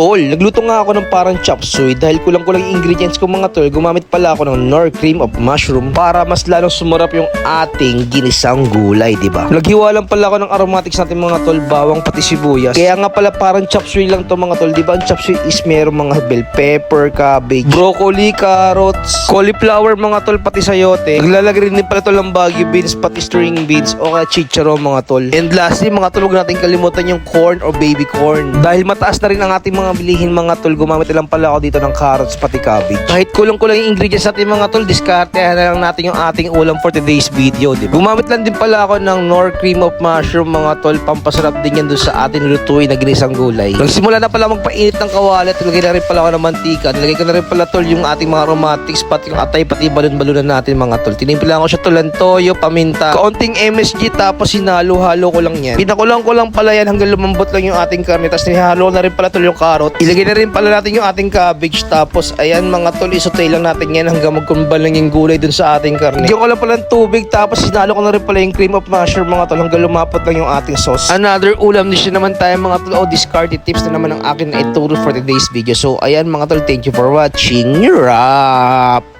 Tol, nagluto nga ako ng parang chop suey dahil kulang-kulang ingredients ko mga tol. Gumamit pala ako ng nor cream of mushroom para mas lalong sumarap yung ating ginisang gulay, di ba? Naghiwa lang pala ako ng aromatics natin mga tol, bawang pati sibuyas. Kaya nga pala parang chop suey lang to mga tol, di ba? Ang chop suey is merong mga bell pepper, cabbage, broccoli, carrots, cauliflower mga tol, pati sayote. Naglalagay rin din pala tol ng bagyo beans, pati string beans o kaya chicharon mga tol. And lastly mga tol, huwag natin kalimutan yung corn or baby corn. Dahil mataas na rin ang ating mga bilihin mga tol, gumamit lang pala ako dito ng carrots pati cabbage. Kahit kulang-kulang yung ingredients natin mga tol, diskartehan na lang natin yung ating ulam for today's video, di ba? Gumamit lang din pala ako ng nor cream of mushroom mga tol, pampasarap din yan doon sa ating lutuin na ginisang gulay. Nagsimula na pala magpainit ng kawalit, nilagay na rin pala ako ng mantika, nilagay ko na rin pala tol yung ating mga aromatics, pati yung atay, pati balon-balunan natin mga tol. Tinimpilan ko siya tol ng toyo, paminta, kaunting MSG, tapos sinalo-halo ko lang yan. Pinakulang ko lang pala yan hanggang lumambot lang yung ating karne, tapos nihalo na rin pala tol yung carrot. Ilagay na rin pala natin yung ating cabbage, tapos ayan mga tol, isutay lang natin yan hanggang magkumbal lang yung gulay dun sa ating karne. Bigyan ko lang pala ng tubig, tapos sinalo ko na rin pala yung cream of mushroom mga tol hanggang lumapot lang yung ating sauce. Another ulam dish na naman tayo mga tol, o discarded tips na naman ang akin na ituro for today's video. So ayan mga tol, thank you for watching. Wrap!